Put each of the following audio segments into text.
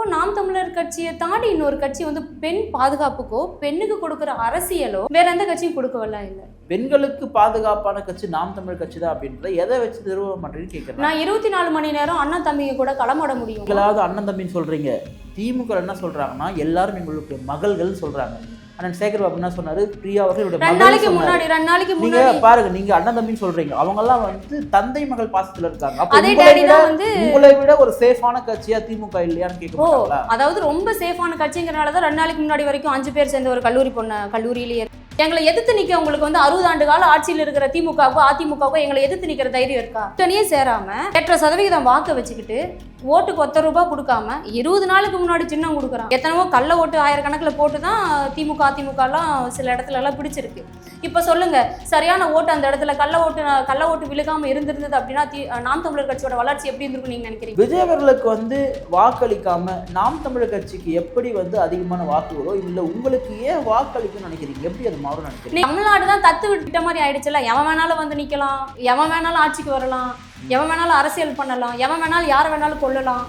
இப்போ நாம் தமிழர் கட்சியை தாண்டி இன்னொரு கட்சி வந்து பெண் பாதுகாப்புக்கோ பெண்ணுக்கு கொடுக்குற அரசியலோ வேற எந்த கட்சியும் கொடுக்கவெல்லாம் இல்லை. பெண்களுக்கு பாதுகாப்பான கட்சி நாம் தமிழ் கட்சி தான் அப்படின்றத எதை வச்சு நிறுவ மாட்டேன்னு கேட்குறேன். நான் இருபத்தி நாலு மணி நேரம் அண்ணன் தம்பிங்க கூட களமாட முடியும்? நீங்களாவது அண்ணன் தம்பின்னு சொல்றீங்க. திமுக என்ன சொல்றாங்கன்னா எல்லாரும் எங்களுக்கு மகள்கள் சொல்றாங்க. அண்ணன் சேகர் பாபு என்ன சொன்னாரு? பிரியா அவர்கள் ரெண்டு நாளைக்கு. முன்னாடி ரெண்டு நாளைக்கு நீங்க முன்னாடி. பாருங்க நீங்க அண்ணன் தம்பின்னு சொல்றீங்க. அவங்க எல்லாம் வந்து தந்தை மகள் பாசத்துல இருக்காங்க. அதே டேடி தான் வந்து உங்களை விட ஒரு சேஃபான கட்சியா திமுக இல்லையான்னு கேட்க ஓ மாட்டாங்களா அதாவது ரொம்ப சேஃபான கட்சிங்கிறனால தான் ரெண்டு நாளைக்கு முன்னாடி வரைக்கும் அஞ்சு பேர் சேர்ந்த ஒரு கல்லூரி பொண்ணு கல்லூரியிலேயே எங்களை எதிர்த்து நிக்க உங்களுக்கு வந்து அறுபது ஆண்டு கால ஆட்சியில் இருக்கிற திமுகவுக்கோ அதிமுகவோ எங்களை எதிர்த்து நிக்கிற தைரியம் இருக்கா? கூட்டணியே சேராம எட்டரை சதவிகிதம் வாக்கு வச்சுக்கிட்டு ஓட்டுக்கு ஒத்த ரூபாய் கொடுக்காம இருபது நாளுக்கு முன்னாடி சின்னம் கொடுக்குறான் எத்தனவோ கள்ள ஓட்டு ஆயிரக்கணக்கில் போட்டு தான் திமுக அதிமுக எல்லாம் சில இடத்துல எல்லாம் பிடிச்சிருக்கு. இப்போ சொல்லுங்க சரியான ஓட்டு அந்த இடத்துல கள்ள ஓட்டு கள்ள ஓட்டு விழுகாம இருந்திருந்தது அப்படின்னா நாம் தமிழர் கட்சியோட வளர்ச்சி எப்படி இருந்திருக்கும் நீங்க நினைக்கிறீங்க? விஜய் அவர்களுக்கு வந்து வாக்களிக்காம நாம் தமிழர் கட்சிக்கு எப்படி வந்து அதிகமான வாக்கு வரும் இல்ல உங்களுக்கு ஏன் வாக்களிக்கணும்னு நினைக்கிறீங்க? எப்படி அது மாறும் நினைக்கிறீங்க? தமிழ்நாடு தான் தத்து விட்ட மாதிரி ஆயிடுச்சுல எவன் வேணாலும் வந்து நிக்கலாம் எவன் வேணாலும் ஆட்சிக்கு வரலாம். எவன் வேணாலும் அரசியல் பண்ணலாம் எவன் வேணாலும் யாரை வேணாலும் கொள்ளலாம்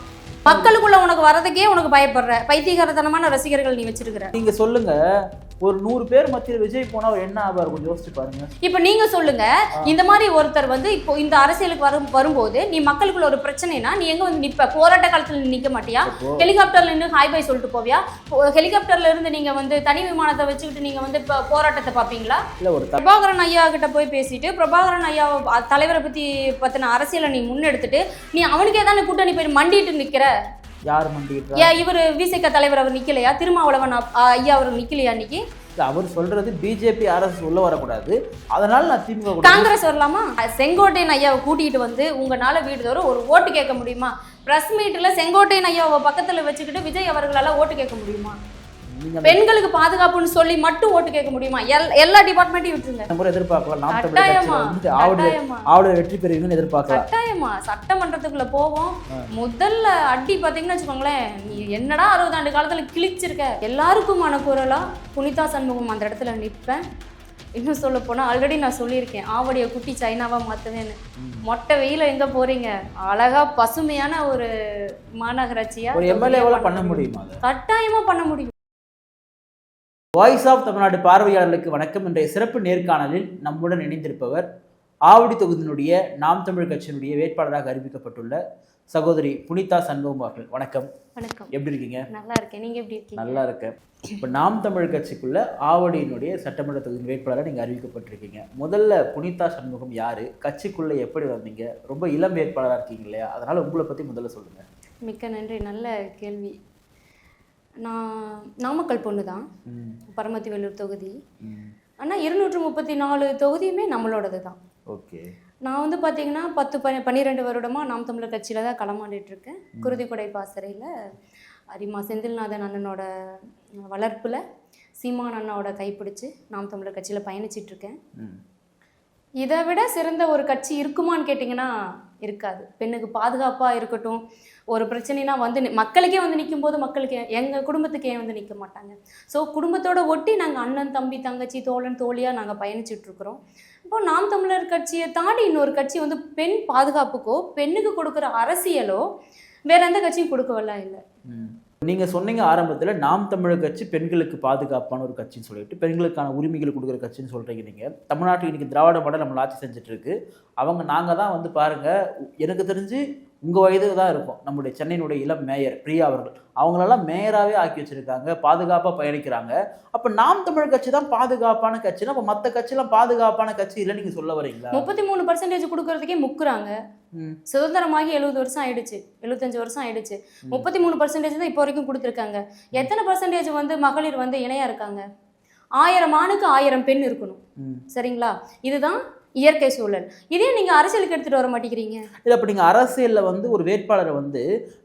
மக்களுக்குள்ள உனக்கு வரதுக்கே உனக்கு பயப்படுற பைத்தியகாரத்தனமான ரசிகர்கள் நீ வச்சிருக்கிற. நீங்க சொல்லுங்க. ஒரு நூறு பேர் மத்தியில் விஜய் போனா அவர் என்ன ஆவார்? கொஞ்சம் யோசிச்சு பாருங்க. இப்ப நீங்க சொல்லுங்க. இந்த மாதிரி ஒருத்தர் வந்து இப்போ இந்த அரசியலுக்கு வரும் வரும்போது நீ மக்களுக்குள்ள ஒரு பிரச்சனைனா நீ எங்க வந்து நிப்ப? போராட்ட காலத்துல நீ நிக்க மாட்டியா? ஹெலிகாப்டர்ல நின்று ஹாய் பை சொல்லிட்டு போவியா? ஹெலிகாப்டர்ல இருந்து நீங்க வந்து தனி விமானத்தை வச்சுக்கிட்டு நீங்க வந்து இப்ப போராட்டத்தை பாப்பீங்களா இல்ல ஒரு பிரபாகரன் ஐயா கிட்ட போய் பேசிட்டு பிரபாகரன் ஐயா தலைவரை பத்தி பத்தின அரசியலை நீ முன்னெடுத்துட்டு நீ அவனுக்கே தானே கூட்டணி போய் மண்டிட்டு நிக்கிற? யார் ஏன் இவர் விசிக தலைவர் அவர் நிக்கலையா? திருமாவளவன் ஐயா அவர் நிக்கலையா இன்னைக்கு? அவர் சொல்றது பிஜேபி அரசு உள்ள வரக்கூடாது. அதனால நான் திமுக காங்கிரஸ் வரலாமா? செங்கோட்டையன் ஐயாவை கூட்டிகிட்டு வந்து உங்களால வீடு தோறும் ஒரு ஓட்டு கேட்க முடியுமா? பிரஸ் மீட்ல செங்கோட்டையன் ஐயாவை பக்கத்துல வச்சுக்கிட்டு விஜய் அவர்களால ஓட்டு கேட்க முடியுமா? பெண்களுக்கு பாதுகாப்புன்னு சொல்லி மட்டும் ஓட்டு கேட்க முடியுமா? எல்- எல்லா டிபார்ட்மெண்ட்டையும் விட்டுருங்க. முறை எதிர்பார்க்கலாம். நாம் வெற்றி பெறுவீங்கன்னு எதிர்பார்க்கலாம் கட்டாயமா. சட்டமன்றத்துக்குள்ள போவோம். முதல்ல அடி பாத்தீங்கன்னு வச்சுக்கோங்களேன் நீ என்னடா அறுபது ஆண்டு காலத்துல கிழிச்சிருக்க? எல்லாருக்கும் மனக்குரலா புனிதா சண்முகம் அந்த இடத்துல நிற்பேன் இன்னும் சொல்ல போனா ஆல்ரெடி நான் சொல்லியிருக்கேன். ஆவடிய குட்டி சைனாவா மாத்துவேன்னு. ம். மொட்டை வெயில எங்க போறீங்க? அழகா பசுமையான ஒரு மாநகராட்சியா? ஒரு எம்எல்ஏவால பண்ண முடியுமா கட்டாயமா பண்ண முடியும். வாய்ஸ் ஆஃப் தமிழ்நாடு பார்வையாளர்களுக்கு வணக்கம் இன்றைய சிறப்பு நேர்காணலில் நம்முடன் இணைந்திருப்பவர் ஆவடி தொகுதியினுடைய நாம் தமிழ் கட்சியினுடைய வேட்பாளராக அறிவிக்கப்பட்டுள்ள சகோதரி புனிதா சண்முகம் அவர்கள். வணக்கம். வணக்கம். எப்படி இருக்கீங்க? நல்லா இருக்கேன். நீங்க எப்படி இருக்கீங்க? நல்லா இருக்கேன். இப்போ நாம் தமிழ் கட்சிக்குள்ள ஆவடியினுடைய சட்டமன்ற தொகுதி வேட்பாளராக நீங்கள் அறிவிக்கப்பட்டிருக்கீங்க. முதல்ல புனிதா சண்முகம் யாரு? கட்சிக்குள்ள எப்படி வந்தீங்க? ரொம்ப இளம் வேட்பாளராக இருக்கீங்க இல்லையா? அதனால உங்களை பத்தி முதல்ல சொல்லுங்க. மிக்க நன்றி. நல்ல கேள்வி. நான் நாமக்கல் பொண்ணு தான். பரமத்தி வேலூர் தொகுதி. ஆனால் இருநூற்று முப்பத்தி நாலு தொகுதியுமே நம்மளோடது தான். ஓகே. நான் வந்து பார்த்தீங்கன்னா பத்து ப பன்னிரெண்டு வருடமாக நாம் தமிழர் கட்சியில் தான் களமாடிட்டு இருக்கேன் குருதிக்கொடை பாசறையில் அரிமா செந்தில்நாதன் அண்ணனோட வளர்ப்பில் சீமான் அண்ணாவோட கைப்பிடிச்சு நாம் தமிழர் கட்சியில் ம். இதை விட சிறந்த ஒரு கட்சி இருக்குமான்னு கேட்டிங்கன்னா இருக்காது. பெண்ணுக்கு பாதுகாப்பாக இருக்கட்டும் ஒரு பிரச்சனைனா வந்து மக்களுக்கே வந்து நிற்கும் போது மக்களுக்கு எங்கள் குடும்பத்துக்கு ஏன் வந்து நிற்க மாட்டாங்க? ஸோ குடும்பத்தோட ஒட்டி நாங்கள் அண்ணன் தம்பி தங்கச்சி தோழன் தோழியாக நாங்கள் பயணிச்சிட்டுருக்குறோம் இப்போ நாம் தமிழர் கட்சியை தாண்டி இன்னொரு கட்சி வந்து பெண் பாதுகாப்புக்கோ பெண்ணுக்கு கொடுக்குற அரசியலோ வேற எந்த கட்சியும் கொடுக்கவெல்லாம் இல்லை. நீங்கள் நீங்க சொன்னீங்க ஆரம்பத்தில் நாம் தமிழர் கட்சி பெண்களுக்கு பாதுகாப்பான ஒரு கட்சின்னு சொல்லிட்டு பெண்களுக்கான உரிமைகள் கொடுக்குற கட்சின்னு சொல்றீங்க நீங்க. தமிழ்நாட்டில் இன்னைக்கு திராவிட மாடல் நம்மள ஆட்சி செஞ்சுட்டு இருக்கு. அவங்க நாங்கள் தான் வந்து பாருங்க எனக்கு தெரிஞ்சு உங்க வயது தான் இருக்கும். நம்முடைய சென்னையினுடைய இளம் மேயர் பிரியா அவர்கள். அவங்களெல்லாம் மேயராகவே ஆக்கி வச்சிருக்காங்க பாதுகாப்பாக பயணிக்கிறாங்க. அப்போ நாம் தமிழர் கட்சி தான் பாதுகாப்பான கட்சினா அப்போ மற்ற கட்சியெல்லாம் பாதுகாப்பான கட்சி இல்லை நீங்க சொல்ல வரீங்களா? முப்பத்தி மூணு பர்சன்டேஜ் கொடுக்கறதுக்கே முக்குறாங்க. சுதந்திரமாகி எழுபது வருஷம் ஆயிடுச்சு. எழுபத்தஞ்சு வருஷம் ஆயிடுச்சு. முப்பத்தி மூணு பர்சன்டேஜ் தான் இப்போ வரைக்கும் கொடுத்துருக்காங்க. எத்தனை பர்சன்டேஜ் வந்து மகளிர் வந்து இணையா இருக்காங்க? ஆயிரம் ஆணுக்கு ஆயிரம் பெண் இருக்கணும். சரிங்களா? இதுதான் இயற்கை சூழல். இதே நீங்க அரசியலுக்கு எடுத்துட்டு வர மாட்டேங்கிறீங்க. இல்லை அப்போ நீங்கள் அரசியலில் வந்து ஒரு வேட்பாளரை வந்து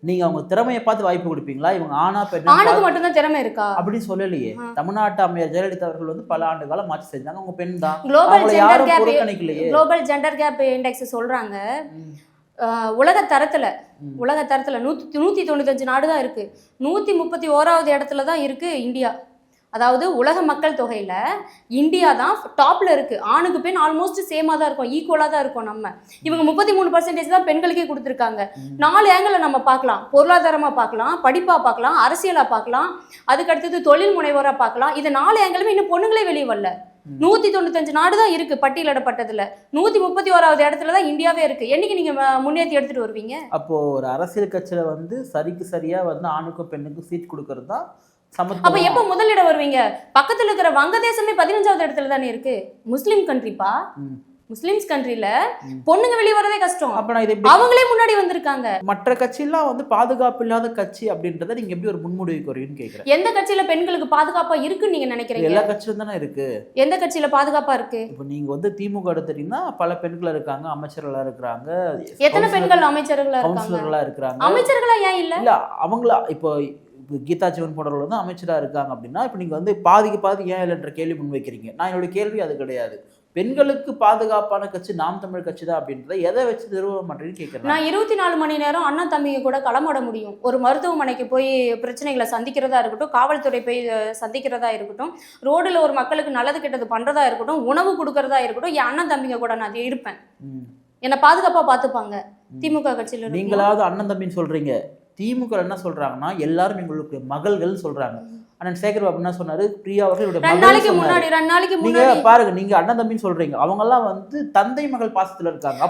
நீங்கள் அவங்க திறமையை பார்த்து வாய்ப்பு கொடுப்பீங்களா? இவங்க ஆனா பெண்ணா ஆணுக்கு மட்டும்தான் திறமை இருக்கா? அப்படின்னு சொல்லலையே. தமிழ்நாட்டு அம்மையார் ஜெயலலிதா அவர்கள் வந்து பல ஆண்டு காலம் ஆட்சி செஞ்சாங்க. அவங்க பெண் தான். Global gender gap global gender gap index. ஆஹ் உலக தரத்துல. உலக தரத்துல நூத்தி நூத்தி தொண்ணூத்தஞ்சு நாடு தான் இருக்கு. நூத்தி முப்பத்தி ஓராவது இடத்துல தான் இருக்கு இந்தியா. அதாவது உலக மக்கள் தொகையில இந்தியா தான் டாப்ல இருக்கு. ஆணுக்கு பெண் ஆல்மோஸ்ட் சேமா தான் இருக்கும். ஈக்குவலா தான் இருக்கும் நம்ம. இவங்க முப்பத்தி மூணு பர்சன்டேஜ் தான் பெண்களுக்கே கொடுத்துருக்காங்க. நாலு ஆங்கிள் நம்ம பார்க்கலாம். பொருளாதாரமா பார்க்கலாம் படிப்பா பார்க்கலாம் அரசியலா பார்க்கலாம் அதுக்கு அடுத்தது தொழில் முனைவோரா பார்க்கலாம். இது நாலு ஆங்கிளுமே இன்னும் பொண்ணுங்களே வெளியே வரல. நூத்தி தொண்ணூத்தஞ்சு நாடு தான் இருக்கு பட்டியலிடப்பட்டதுல. நூத்தி முப்பத்தி ஓராவது இடத்துல தான் இந்தியாவே இருக்கு. என்னைக்கு நீங்க ம- முன்னேத்தி எடுத்துட்டு வருவீங்க? அப்போ ஒரு அரசியல் கட்சியில வந்து சரிக்கு சரியா வந்து ஆணுக்கும் பெண்ணுக்கும் சீட் கொடுக்கறது தான் அப்ப எப்ப முதலிடம் வருவீங்க? பக்கத்துல இருக்கிற வங்கதேசமே பதினஞ்சாவது இடத்துல தானே இருக்கு. முஸ்லிம் கண்ட்ரிப்பா. முஸ்லிம்ஸ் கண்ட்ரில. பொண்ணுங்க வெளியே வரதே கஷ்டம். அப்ப நான் இதை எப்படி அவங்களே முன்னாடி வந்திருக்காங்க. மற்ற கட்சியெல்லாம் வந்து பாதுகாப்பு இல்லாத கட்சி அப்படின்றத நீங்க எப்படி ஒரு முன்முடிவுக்கு வரீங்கன்னு கேக்குறேன். எந்த கட்சியில பெண்களுக்கு பாதுகாப்பா இருக்குன்னு நீங்க நினைக்கிறீங்க? எல்லா கட்சியிலும் தானே இருக்கு. எந்த கட்சியில பாதுகாப்பா இருக்கு? இப்போ நீங்க வந்து திமுக எடுத்துட்டீங்கன்னா பல பெண்கள் இருக்காங்க அமைச்சர்களா இருக்கிறாங்க. எத்தனை பெண்கள் அமைச்சர்களா இருக்காங்க? கவுன்சிலர்களா இருக்கிறாங்க. அமைச்சர்களா ஏன் இல்ல? இல்ல அவங்கள இப்போ கீதா சிவன் போன்றவர்கள் வந்து அமைச்சரா இருக்காங்க அப்படின்னா இப்போ நீங்க வந்து பாதிக்கு பாதி ஏன் இல்லைன்ற கேள்வி முன்வைக்கிறீங்க. நான் என்னோட கேள்வி அது கிடையாது. பெண்களுக்கு பாதுகாப்பான கட்சி நாம் தமிழ் கட்சி தான் அப்படின்றத எதை வச்சு நிறுவ மாட்டேன்னு கேட்குறேன் நான் இருபத்தி நாலு மணி நேரம் அண்ணன் தம்பிங்க கூட களமாட முடியும். ஒரு மருத்துவமனைக்கு போய் பிரச்சனைகளை சந்திக்கிறதா இருக்கட்டும் காவல்துறை போய் சந்திக்கிறதா இருக்கட்டும் ரோடுல ஒரு மக்களுக்கு நல்லது கெட்டது பண்றதா இருக்கட்டும் உணவு கொடுக்கறதா இருக்கட்டும் என் அண்ணன் தம்பிங்க கூட நான் இருப்பேன். என்னை பாதுகாப்பா பார்த்துப்பாங்க திமுக கட்சியில. நீங்களாவது அண்ணன் தம்பின்னு சொல்றீங்க. திமுக என்ன சொல்றாங்கன்னா எல்லாரும் எங்களுக்கு மகள்கள் சொல்றாங்க. அண்ணன் சேகர் பாபு என்ன சொன்னாரு? பிரியா அவர்கள் நீங்க பாருங்க நீங்க அண்ணன் தம்பின்னு சொல்றீங்க. அவங்க எல்லாம் வந்து தந்தை மகள் பாசத்துல இருக்காங்க.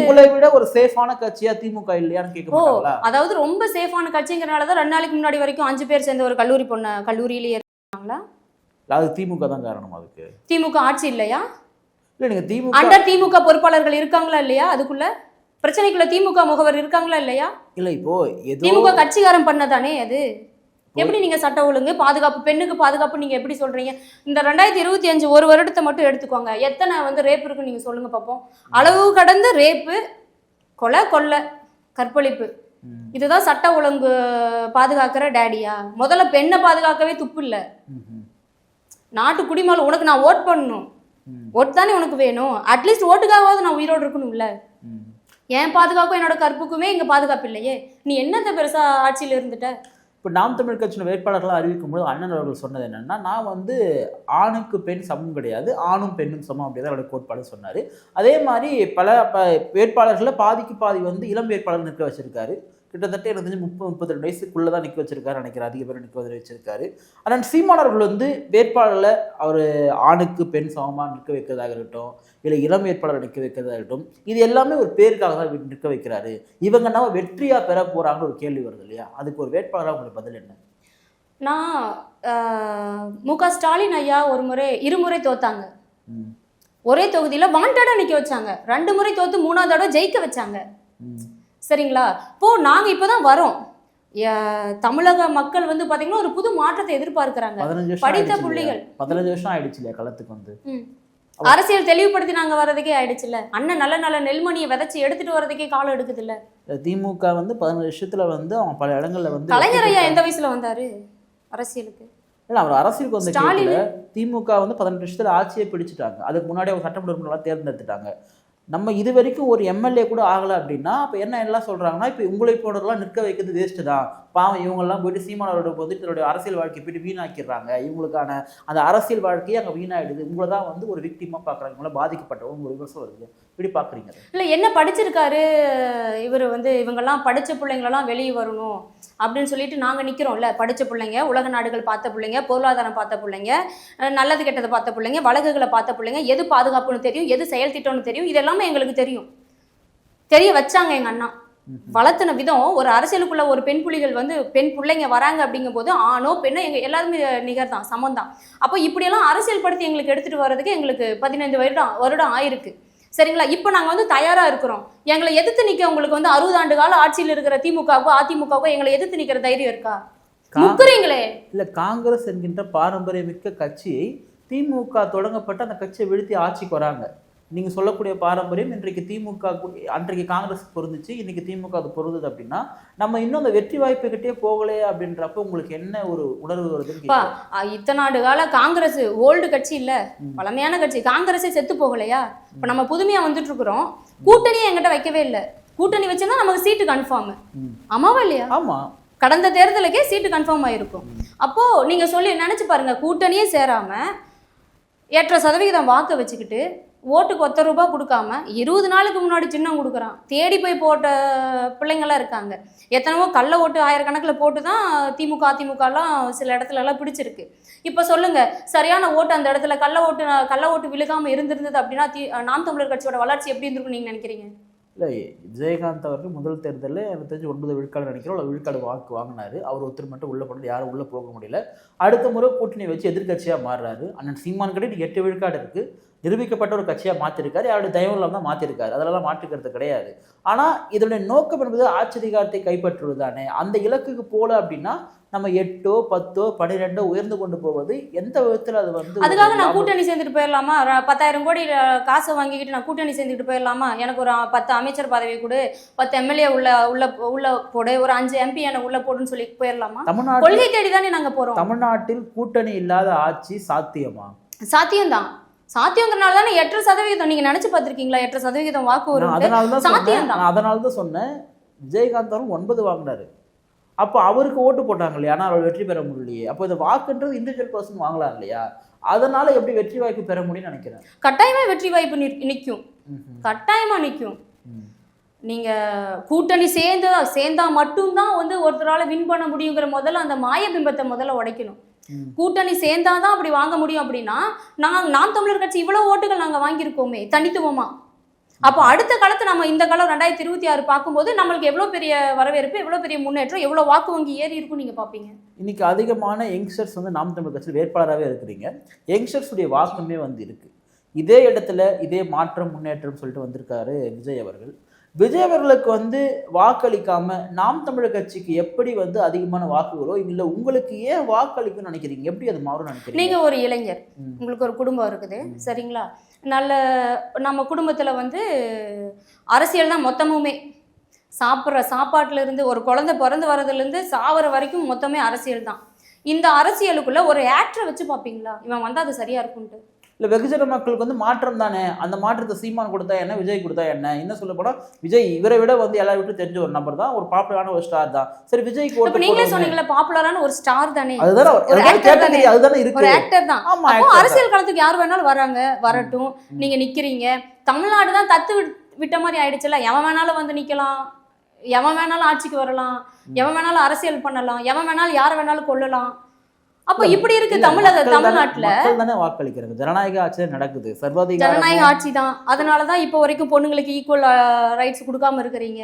உங்களை விட ஒரு சேஃபான கட்சியா திமுக இல்லையான்னு கேட்க அதாவது ரொம்ப சேஃபான கட்சிங்கிறனால தான் ரெண்டு நாளைக்கு முன்னாடி வரைக்கும் அஞ்சு பேர் சேர்ந்த ஒரு கல்லூரி பொண்ணு கல்லூரியிலேயே இருக்காங்களா? அது திமுக தான் காரணம் அதுக்கு. திமுக ஆட்சி இல்லையா? இல்ல நீங்க திமுக அண்டர் திமுக பொறுப்பாளர்கள் இருக்காங்களா இல்லையா அதுக்குள்ள? பிரச்சனைக்குள்ள திமுக முகவர் இருக்காங்களா இல்லையா? இல்ல இப்போ திமுக கட்சிகாரம் பண்ணதானே அது? எப்படி நீங்க சட்ட ஒழுங்கு பாதுகாப்பு பெண்ணுக்கு பாதுகாப்பு நீங்க எப்படி சொல்றீங்க? இந்த ரெண்டாயிரத்தி இருபத்தி அஞ்சு ஒரு வருடத்தை மட்டும் எடுத்துக்கோங்க. எத்தனை வந்து ரேப் இருக்குன்னு நீங்க சொல்லுங்க பார்ப்போம் அளவு கடந்த ரேப்பு கொலை கொள்ளை கற்பழிப்பு. இதுதான் சட்ட ஒழுங்கு பாதுகாக்கிற டேடியா முதல்ல பெண்ணை பாதுகாக்கவே துப்பு இல்ல. நாட்டு குடிமகள் உனக்கு நான் ஓட் பண்ணணும். ம், ஓட்டு தானே உனக்கு வேணும். அட்லீஸ்ட் ஓட்டுக்காவது நான் உயிரோடு இருக்கணும்ல. என் பாதுகாப்பும் என்னோட கற்புக்குமே இங்கே பாதுகாப்பு இல்லையே. நீ என்னத்த பெருசாக ஆட்சியில் இருந்துட்ட? இப்போ நாம் தமிழ் கட்சியின் வேட்பாளர்களாக அறிவிக்கும் போது அண்ணன் அவர்கள் சொன்னது என்னென்னா நான் வந்து ஆணுக்கு பெண் சமம் கிடையாது ஆணும் பெண்ணும் சமம் அப்படிதான் அவரோட கோட்பாடு சொன்னார். அதே மாதிரி பல ப வேட்பாளர்களில் பாதிக்கு பாதி வந்து இளம் வேட்பாளர் நிற்க வச்சுருக்காரு. கிட்டத்தட்ட எனக்கு தெரிஞ்சு முப்பது முப்பத்தி ரெண்டு வயசுக்குள்ளே தான் நிற்க வச்சிருக்காரு நினைக்கிறேன். அதிக பேர் நிற்க வச்சிருக்காரு. ஆனால் சீமானவர்கள் வந்து வேட்பாளரில் அவர் ஆணுக்கு பெண் சமமாக நிற்க வைக்கிறதாக இருக்கட்டும் இல்லை இளம் வேட்பாளர் நிற்க வைக்கிறதா இருக்கட்டும் இது எல்லாமே ஒரு பேருக்காக தான் நிற்க வைக்கிறாரு. இவங்க நம்ம வெற்றியாக பெற போகிறாங்கன்னு ஒரு கேள்வி வருது இல்லையா? அதுக்கு ஒரு வேட்பாளராக உங்களுக்கு பதில் என்ன? நான் மு க ஸ்டாலின் ஐயா ஒரு முறை இருமுறை தோத்தாங்க. ஒரே தொகுதியில வாண்டடா நிக்க வச்சாங்க. ரெண்டு முறை தோத்து மூணாவது தடவை ஜெயிக்க வச்சாங்க. சரிங்களா? இப்போ நாங்க இப்பதான் வரோம். யா- தமிழக மக்கள் வந்து பாத்தீங்கன்னா ஒரு புது மாற்றத்தை எதிர்பார்க்கறாங்க. படித்த ஆயிடுச்சு புள்ளிகள். பதினஞ்சு வருஷம் ஆயிடுச்சு இல்லையா களத்துக்கு வந்து. அரசியல் தெளிவுபடுத்தி நாங்க வர்றதுக்கே ஆயிடுச்சுல்ல அண்ணன் நல்ல நல்ல நெல்மணியை விதைச்சு எடுத்துட்டு வர்றதுக்கே காலம் எடுக்குது இல்ல? திமுக வந்து பதினஞ்சு வருஷத்துல வந்து அவங்க பல இடங்கள்ல வந்து கலைஞர் ஐயா எந்த வயசுல வந்தாரு அரசியலுக்கு? இல்ல அவர் அரசியலுக்கு வந்த ஸ்டாலின். திமுக வந்து பதினெட்டு வருஷத்துல ஆட்சியை பிடிச்சிட்டாங்க. அதுக்கு முன்னாடி அவங்க சட்டமன்ற தேர்ந்தெடுத்துட்டாங்க. நம்ம இது வரைக்கும் ஒரு எம்எல்ஏ கூட ஆகலை அப்படின்னா இப்போ என்ன எல்லாம் சொல்கிறாங்கன்னா இப்போ உங்களை போனதெல்லாம் நிற்க வைக்கிறது வேஸ்ட்டு தான். பாவம் இவங்கெல்லாம் போயிட்டு சீமானவரோட போது தன்னுடைய அரசியல் வாழ்க்கையை போயிட்டு வீணாக்கிடுறாங்க. இவங்களுக்கான அந்த அரசியல் வாழ்க்கையே அங்கே வீணாயிடுது. உங்களை தான் வந்து ஒரு விக்டிமாக பார்க்குறாங்க இவங்கள பாதிக்கப்பட்டவங்க ஒரு விமர்சனம் வருது. இப்படி பார்க்குறீங்க இல்லை என்ன படிச்சிருக்காரு? இவர் வந்து இவங்கெல்லாம் படித்த பிள்ளைங்களெல்லாம் வெளியே வரணும் அப்படின்னு சொல்லிட்டு நாங்கள் நிற்கிறோம்ல படித்த பிள்ளைங்க உலக நாடுகள் பார்த்த பிள்ளைங்க பொருளாதாரம் பார்த்த பிள்ளைங்க நல்லது கெட்டதை பார்த்த பிள்ளைங்க வழக்குகளை பார்த்த பிள்ளைங்க எது பாதுகாப்புன்னு தெரியும் எது செயல் திட்டம்னு தெரியும் இதெல்லாம் எல்லாமே எங்களுக்கு தெரியும். தெரிய வச்சாங்க எங்க அண்ணா. வளர்த்துன விதம் ஒரு அரசியலுக்குள்ள ஒரு பெண் புலிகள் வந்து பெண் பிள்ளைங்க வராங்க அப்படிங்கும்போது ஆணோ பெண்ணோ எங்க எல்லாருமே நிகர் தான் சமம் தான் அப்போ இப்படியெல்லாம் அரசியல் படுத்தி எங்களுக்கு எடுத்துட்டு வர்றதுக்கு எங்களுக்கு பதினைந்து வருடம் வருடம் ஆயிருக்கு. சரிங்களா? இப்போ நாங்கள் வந்து தயாரா இருக்கிறோம். எங்களை எதிர்த்து நிக்க உங்களுக்கு வந்து அறுபது ஆண்டு கால ஆட்சியில் இருக்கிற திமுகவோ அதிமுகவோ எங்களை எதிர்த்து நிக்கிற தைரியம் இருக்கா? முக்குறீங்களே. இல்ல காங்கிரஸ் என்கின்ற பாரம்பரியமிக்க கட்சியை திமுக தொடங்கப்பட்டு அந்த கட்சியை வீழ்த்தி ஆட்சிக்கு வராங்க. நீங்க சொல்லக்கூடிய பாரம்பரியம் இன்றைக்கு திமுக க்கு- அன்றைக்கு காங்கிரஸ் பொருந்துச்சு இன்னைக்கு திமுக அது பொருந்தது அப்படின்னா நம்ம இன்னும் அந்த வெற்றி வாய்ப்பு கிட்டே போகலையே அப்படின்றப்ப உங்களுக்கு என்ன ஒரு உணர்வு. அஹ் இத்தனை ஆண்டு கால காங்கிரஸ் ஓல்டு கட்சி இல்ல. பழமையான கட்சி. காங்கிரஸே செத்து போகலையா? இப்போ நம்ம புதுமையா வந்துட்டு இருக்கிறோம் கூட்டணியை எங்கிட்ட வைக்கவே இல்லை. கூட்டணி வச்சிருந்தா நமக்கு சீட்டு கன்ஃபார்ம். ஆமாவா இல்லையா? ஆமா. கடந்த தேர்தலுக்கே சீட்டு கன்ஃபார்ம் ஆயிருக்கும். அப்போ நீங்க சொல்லி நினைச்சு பாருங்க கூட்டணியே சேராம ஏற்ற சதவிகிதம் வாக்கு வச்சுக்கிட்டு ஓட்டுக்கு ஒத்த ரூபாய் கொடுக்காம இருபது நாளுக்கு முன்னாடி சின்னம் கொடுக்குறான். தேடி போய் போட்ட பிள்ளைங்களாம் இருக்காங்க. எத்தனையோ கள்ள ஓட்டு ஆயிரக்கணக்கில் போட்டு தான் திமுக அதிமுகலாம் சில இடத்துல எல்லாம் பிடிச்சிருக்கு. இப்போ சொல்லுங்க சரியான ஓட்டு அந்த இடத்துல கள்ள ஓட்டு கள்ள ஓட்டு விழுகாமல் இருந்திருந்தது அப்படின்னா தி நாம் தமிழர் கட்சியோட வளர்ச்சி எப்படி இருந்திருக்கும் நீங்கள் நினைக்கிறீங்க? இல்லை விஜயகாந்த் அவருக்கு முதல் தேர்தலில் எனக்கு தெரிஞ்சு ஒன்பது விழுக்காடு நினைக்கிறோம். இல்லை விழுக்காடு வாக்கு வாங்கினார். அவர் ஒருத்தர் மட்டும் உள்ளே போனது யாரும் உள்ளே போக முடியல. அடுத்த முறை கூட்டணி வச்சு எதிர்க்கட்சியாக மாறுறாரு. அண்ணன் சீமான் கிட்ட எட்டு விழுக்காடு இருக்குது நிரூபிக்கப்பட்ட ஒரு கட்சியாக மாற்றிருக்காரு யாருடைய தயவு இல்லாமல் தான் மாற்றிருக்காரு அதெல்லாம் மாற்றிக்கிறது கிடையாது. ஆனால் இதனுடைய நோக்கம் என்பது ஆட்சி அதிகாரத்தை கைப்பற்றுவது தானே அந்த இலக்குக்கு போல அப்படின்னா நம்ம எட்டோ பத்தோ பன்னிரெண்டோ உயர்ந்து கொண்டு போவது எந்த விதத்தில் அது வந்து அதுக்காக நான் கூட்டணி சேர்ந்துட்டு போயிடலாமா? பத்தாயிரம் கோடி காசை வாங்கிக்கிட்டு நான் கூட்டணி சேர்ந்துட்டு போயிடலாமா? எனக்கு ஒரு பத்து அமைச்சர் பதவி கொடு பத்து எம்எல்ஏ உள்ள உள்ள உள்ள போடு ஒரு அஞ்சு எம்பி எனக்கு உள்ள போடுன்னு சொல்லி போயிடலாமா? தமிழ்நாட்டில் கொள்கை தேடி தானே நாங்க போறோம். தமிழ்நாட்டில் கூட்டணி இல்லாத ஆட்சி சாத்தியமா? சாத்தியம்தான். சாத்தியங்கிறனால தானே எட்டு சதவீதம் நீங்க நினைச்சு பார்த்திருக்கீங்களா? எட்டு சதவீதம் வாக்கு வரும் அதனால தான் சாத்தியம் தான். அதனால தான் சொன்னேன். விஜயகாந்த் அவர்கள் ஒன்பது வாங்கினாரு. அப்போ அவருக்கு ஓட்டு போட்டாங்க இல்லையா ஆனால் அவர் வெற்றி பெற முடியலையே. அப்போ இந்த வாக்குன்றது இண்டிவிஜுவல் பர்சன் வாங்கலாம் இல்லையா? அதனால எப்படி வெற்றி வாய்ப்பு பெற முடியும்னு நினைக்கிறேன். கட்டாயமா வெற்றி வாய்ப்பு நி- நிக்கும். ம்ஹும். கட்டாயமா நிக்கும். ம். நீங்க கூட்டணி சேர்ந்து சேர்ந்தா மட்டும்தான் வந்து ஒருத்தரால வின் பண்ண முடியுங்கிற முதல்ல அந்த மாய பிம்பத்தை முதல்ல உடைக்கணும். கூட்டணி சேர்ந்தாதான் அப்படி வாங்க முடியும் அப்படின்னா நான் நாம் தமிழர் கட்சி இவ்வளவு ஓட்டுகள் நாங்க வாங்கியிருக்கோமே தனித்துவமா? அப்போ அடுத்த காலத்து நம்ம இந்த காலம் ரெண்டாயிரத்தி இருபத்தி ஆறு பார்க்கும்போது நம்மளுக்கு எவ்வளோ பெரிய வரவேற்பு எவ்வளோ பெரிய முன்னேற்றம் எவ்வளவு வாக்கு வங்கி ஏறி இருக்கும் நீங்க பாப்பீங்க இன்னைக்கு அதிகமான யங்ஸ்டர்ஸ் வந்து நாம் தமிழ் கட்சியில் வேட்பாளராகவே இருக்கிறீங்க. யங்ஸ்டர்ஸுடைய வாக்குமே வந்து இருக்கு. இதே இடத்துல இதே மாற்றம் முன்னேற்றம் சொல்லிட்டு வந்திருக்காரு விஜய் அவர்கள். விஜய் அவர்களுக்கு வந்து வாக்களிக்காம நாம் தமிழர் கட்சிக்கு எப்படி வந்து அதிகமான வாக்குகளோ இல்லை உங்களுக்கு ஏன் வாக்களிக்கும்னு நினைக்கிறீங்க? எப்படி அது மாறும்னு நினைக்கிறீங்க? நீங்க ஒரு இளைஞர். உங்களுக்கு ஒரு குடும்பம் இருக்குது. சரிங்களா? நல்ல நம்ம குடும்பத்துல வந்து அரசியல் தான் மொத்தமுமே. சாப்பிட்ற சாப்பாட்டுல இருந்து ஒரு குழந்தை பிறந்து வர்றதுலேருந்து சாவர வரைக்கும் மொத்தமே அரசியல் தான் இந்த அரசியலுக்குள்ள ஒரு ஆக்டரை வச்சு பார்ப்பீங்களா? இவன் வந்தா அது சரியா இருக்கும்ட்டு இல்லை வெகுஜன மக்களுக்கு வந்து மாற்றம் தானே? அந்த மாற்றத்தை சீமான் கொடுத்தா என்ன? விஜய் கொடுத்தா என்ன? என்ன சொல்ல போனா விஜய் இவரை விட வந்து எல்லாரும் விட்டு தெரிஞ்ச ஒரு நபர் தான். ஒரு பாப்புலரான ஒரு ஸ்டார் தான். சரி ஓட்டு நீங்களே. சொன்னீங்களா பாப்புலரான ஒரு ஸ்டார் தானே? அதுதானே அதுதானே. அதுதானே ஒரு இருக்கு ஆக்டர் தான். ஆமா. அரசியல் களத்துக்கு யார் வேணாலும் வராங்க வரட்டும். நீங்க நிக்கிறீங்க. தமிழ்நாடு தான் தத்து விட்- விட்ட மாதிரி ஆயிடுச்சுல எவன் வேணாலும் வந்து நிக்கலாம். எவன் வேணாலும் ஆட்சிக்கு வரலாம். எவன் வேணாலும் அரசியல் பண்ணலாம். எவன் வேணாலும் யாரை வேணாலும் கொல்லலாம். அப்ப இப்படி இருக்கு தமிழக தமிழ்நாட்டுல? தானே வாக்களிக்கிறாங்க ஜனநாயக ஆட்சி நடக்குது. சர்வாதிகாரம் ஜனநாயக ஆட்சி தான். அதனாலதான் இப்போ வரைக்கும் பொண்ணுங்களுக்கு ஈக்குவல் ரைட்ஸ் கொடுக்காம இருக்கிறீங்க.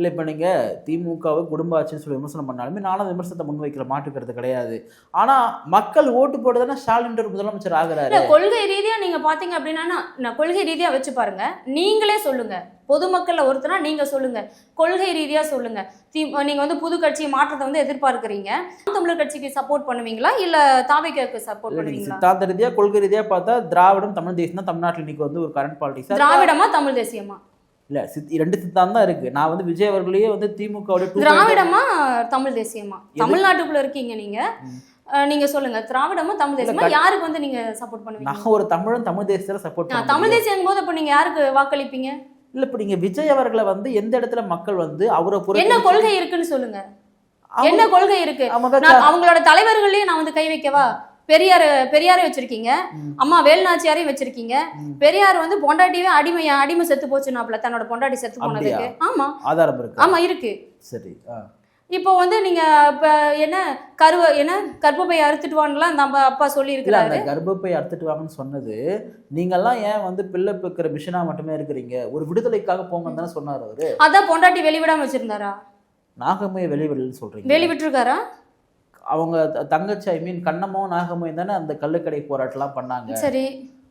இல்லை இப்போ நீங்கள் திமுகவை குடும்ப ஆட்சின்னு சொல்லி விமர்சனம் பண்ணாலுமே நானும் விமர்சனத்தை முன்வைக்கிற மாற்றுக்கிறது கிடையாது. ஆனால் மக்கள் ஓட்டு போட்டு தானே ஸ்டாலின் ஒரு முதலமைச்சர் ஆகுறாரு. கொள்கை ரீதியா நீங்க பாத்தீங்க அப்படின்னா நான் கொள்கை ரீதியா வச்சு பாருங்க. நீங்களே சொல்லுங்க. பொதுமக்கள்ல ஒருத்தனா நீங்க சொல்லுங்க. கொள்கை ரீதியா சொல்லுங்க. தி நீங்க வந்து புது கட்சி மாற்றத்தை வந்து எதிர்பார்க்கறீங்க. தமிழர் கட்சிக்கு சப்போர்ட் பண்ணுவீங்களா? இல்ல தாவைக்கு சப்போர்ட் பண்ணுவீங்களா? சித்தாந்த ரீதியாக கொள்கை ரீதியாக பார்த்தா திராவிடம் தமிழ் தேசம் தான் தமிழ்நாட்டில் இன்னைக்கு வந்து ஒரு கரண்ட் பாலிடிக்ஸ் திராவிடமா தமிழ் தேசியமா? இல்லை சித் ரெண்டு சித்தாந்தம் தான் இருக்கு. நான் வந்து விஜய் அவர்களையே வந்து திமுகவுடைய டூ திராவிடமா தமிழ் தேசியமா? தமிழ்நாட்டுக்குள்ள இருக்கீங்க நீங்க. நீங்க சொல்லுங்க. திராவிடமா தமிழ் தேசியமா? யாருக்கு வந்து நீங்க சப்போர்ட் பண்ணுவீங்க? நான் ஒரு தமிழன் தமிழ் தேசத்தில் சப்போர்ட் ஆ, தமிழ் தேசியம் போது அப்ப நீங்க யாருக்கு வாக்களிப்பீங்க? இல்லை இப்போ நீங்கள் விஜய் அவர்களை வந்து எந்த இடத்துல மக்கள் வந்து அவரை என்ன புறக்கணிச்சு- கொள்கை இருக்குன்னு சொல்லுங்க. என்ன கொள்கை இருக்கு? அவங்களோட தலைவர்களையும் நான் வந்து கை வைக்கவா? பெரியார் பெரியாரை வச்சிருக்கீங்க. அம்மா வேலுநாச்சியாரையும் வச்சிருக்கீங்க. பெரியார் வந்து பொண்டாட்டியே அடிமை அடிமை செத்து போச்சுனாப்ல தன்னோட பொண்டாட்டி செத்து போனதுக்கு. ஆமா. ஆதாரம் இருக்கு? ஆமா இருக்கு. சரி இப்போ வந்து நீங்க இப்ப என்ன கருவ என்ன கர்ப்பப்பை அறுத்துட்டு வாங்கலாம் நம்ம அப்பா சொல்லி இருக்கிறாரு கர்ப்பப்பை அறுத்துட்டு வாங்கன்னு சொன்னது நீங்கெல்லாம் ஏன் வந்து பிள்ளை பெக்கிற மிஷினா மட்டுமே இருக்கிறீங்க? ஒரு விடுதலைக்காக போங்கன்னு தானே சொன்னார் அவரு. அதான் பொண்டாட்டி வெளிவிடாம வச்சிருந்தாரா? நாகம்மையை வெளிவிடலன்னு சொல்றீங்க. வெளி விட்டுருக்காரா அவங்க தங்கச்சி ஐ மீன் கண்ணமோ நாகம்மையும் தானே அந்த கள்ளுக்கடை போராட்டம்லாம் பண்ணாங்க. சரி.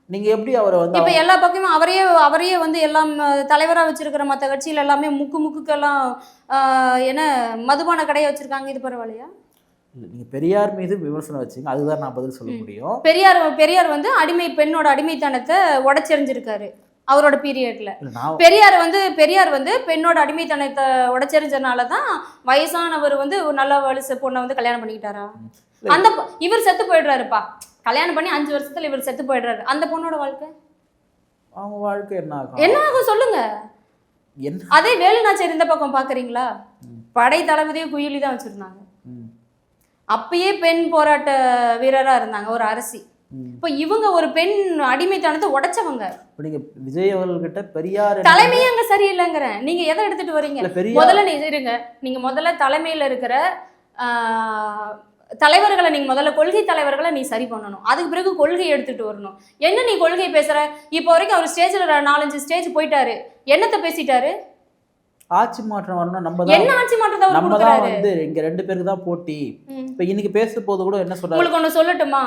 நீங்க எப்படி அவரை வந்து இப்ப எல்லா பக்கமும் அவரையே அவரையே வந்து எல்லாம் அஹ், தலைவரா வச்சிருக்கிற மத்த கட்சியில எல்லாமே முக்கு முக்குக்கெல்லாம் என்ன மதுபான கடையை வச்சிருக்காங்க இது பரவாயில்லையா? நீங்க பெரியார் மீது விமர்சனம் வச்சீங்க அதுதான் நான் பதில் சொல்ல முடியும். பெரியார் பெரியார் வந்து அடிமை பெண்ணோட அடிமைத்தனத்தை உடைச்செறிஞ்சிருக்காரு. அவரோட பீரியட்ல பெரியார் வந்து பெரியார் வந்து பெண்ணோட அடிமைத்தனத்தை உடைச்செறிஞ்சனால தான் வயசானவர் வந்து ஒரு நல்ல வயசு பொண்ணை வந்து கல்யாணம் பண்ணிக்கிட்டாரா. அந்த இவர் செத்து போயிடுறாருப்பா. கல்யாணம் பண்ணி அஞ்சு வருஷத்துல இவர் செத்து போயிடுறாரு. அந்த பொண்ணோட வாழ்க்கை? அவங்க வாழ்க்கை என்ன ஆகும்? என்ன ஆகும் சொல்லுங்க. அதே வேலுநாச்சியர் இந்த பக்கம் பாக்குறீங்களா. படை தளபதியும் குயிலி தான் வச்சிருந்தாங்க. அப்பயே பெண் போராட்ட வீரரா இருந்தாங்க ஒரு அரசி. இப்போ இவங்க ஒரு பெண் அடிமைத்தனத்தை உடைச்சவங்க. இப்ப நீங்க விஜய் அவர்கள்கிட்ட பெரியார் தலைமையே அங்க சரியில்லைங்கிறேன். நீங்க எதை எடுத்துட்டு பெரியார் முதல்ல இருங்க. நீங்க முதல்ல தலைமையில இருக்கிற தலைவர்களை நீங்க முதல்ல கொள்கை தலைவர்களை நீ சரி பண்ணணும். அதுக்கு பிறகு கொள்கை எடுத்துட்டு வரணும். என்ன நீ கொள்கை பேசுற? இப்போ வரைக்கும் அவர் ஸ்டேஜ்ல நாலஞ்சு ஸ்டேஜ் போயிட்டாரு. என்னத்த பேசிட்டாரு? ஆட்சி மாற்றம் வரணும் நம்ம என்ன ஆட்சி மாற்றத்தை நம்ம தான் வந்து இங்க ரெண்டு பேருக்கு தான் போட்டி. இப்ப இன்னைக்கு பேச போது கூட என்ன சொல்றாரு? உங்களுக்கு ஒண்ணு சொல்லட்டுமா?